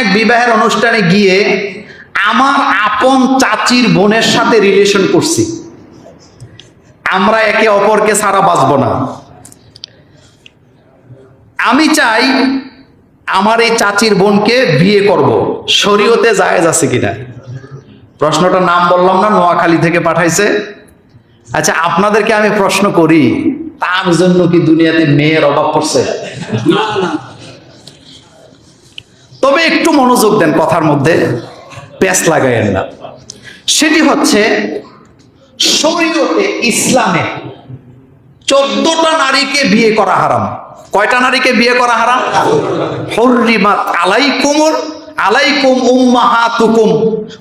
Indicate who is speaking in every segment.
Speaker 1: এক বিবাহের অনুষ্ঠানে গিয়ে আমার আপন চাচির বোনের সাথে রিলেশন করছি। আমরা একে অপরকে ছাড়া বাঁচব না। আমি চাই আমার এই চাচির বোনকে বিয়ে করব। শরীয়তে জায়েজ আছে কিনা? প্রশ্নটার নাম বললাম না, নোয়াখালী থেকে পাঠাইছে। আচ্ছা আপনাদেরকে আমি প্রশ্ন করি, তার জন্য কি দুনিয়াতে মেয়ের অভাব পড়ছে? তবে একটু মনোযোগ দেন কথার মধ্যে প্যাস লাগাইয়েন না। সেটি হচ্ছে, শরীয়তে ইসলামে চোদ্দটা নারীকে বিয়ে করা হারাম। কয়টা নারীকে বিয়ে করা হারাম? হরিমাত আলাই আলাইকুমুর আলাইকুম উম্মাহাতুকুম,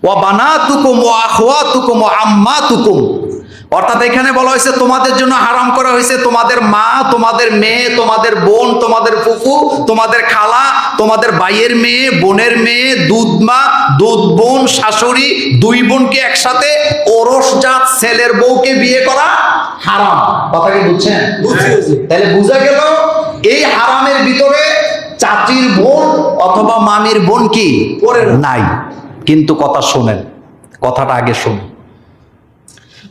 Speaker 1: ওয়া বানাতুকুম, ওয়া আখওয়াতুকুম, ওয়া আম্মাতুকুম। অর্থাৎ এখানে বলা হয়েছে তোমাদের জন্য হারাম করা হয়েছে তোমাদের মা তোমাদের মেয়ে তোমাদের বোন তোমাদের ফুফু তোমাদের খালা তোমাদের ভাইয়ের মেয়ে বোনের মেয়ে দুধ মা দুধ বোন শাশুড়ি দুই বোনকে একসাথে ওরস জাত ছেলের বউকে বিয়ে করা হারাম। কথা কি বুঝছেন? তাহলে বোঝা গেল এই হারামের ভিতরে চাচির বোন অথবা মামির বোন কি? নাই। কিন্তু কথা শোনেন কথাটা আগে শুনুন।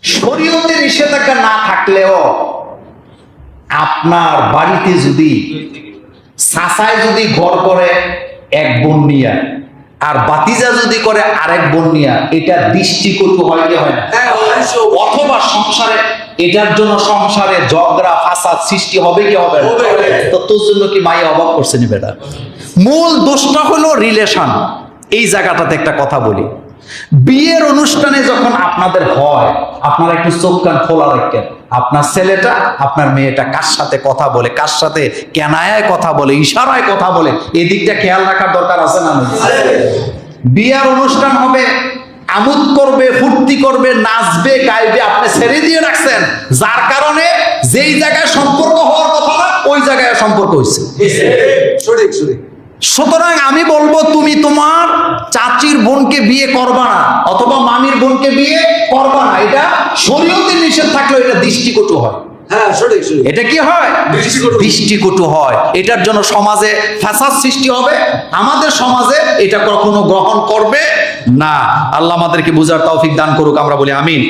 Speaker 1: শরীয়তে নিষেধাজ্ঞা না থাকলেও আপনার বাড়িতে যদি সাসায় যদি ঘর করে এক বোন নিয়া আর বাতিজা যদি করে আরেক বোন নিয়া এটা দৃষ্টিকটু হয় কি হয় না? অথবা সংসারে এটার জন্য সংসারে ঝগড়া ফাসাদ সৃষ্টি হবে কি হবে? তো তোর জন্য কি মাইয়া অবাক করছে নি বেটা? মূল দোষটা হলো রিলেশন এই জায়গাটাতে একটা কথা বলি। বিয়ের অনুষ্ঠানে যখন আপনাদের হয় আপনারা একটু চোখ কান খোলা রাখেন। আপনার ছেলেটা আপনার মেয়েটা কার সাথে কথা বলে কার সাথে কেনায় কথা বলে ইশারায় কথা বলে এদিকটা খেয়াল রাখার দরকার আছে না? বিয়ার অনুষ্ঠান হবে আমোদ করবে ফুর্তি করবে নাচবে গাইবে আপনি ছেড়ে দিয়ে রাখছেন। যার কারণে যেই জায়গায় সম্পর্ক হওয়ার কথা না ওই জায়গায় সম্পর্ক হয়েছে। সুতরাং আমি বলব তুমি তোমার চাচির বোনকে বিয়ে করবা না অথবা মামির বোনকে বিয়ে করবা না এটা শরীয়তে নিষেধ থাকলেও এটা দৃষ্টিকটু হয়।
Speaker 2: হ্যাঁ সঠিক সঠিক
Speaker 1: এটা কি হয়?
Speaker 2: দৃষ্টিকটু।
Speaker 1: দৃষ্টিকটু হয়। এটার জন্য সমাজে ফ্যাসাদ সৃষ্টি হবে। আমাদের সমাজে এটা কখনো গ্রহণ করবে না। আল্লাহ আমাদেরকে বুঝার তৌফিক দান করুক আমরা বলি আমিন।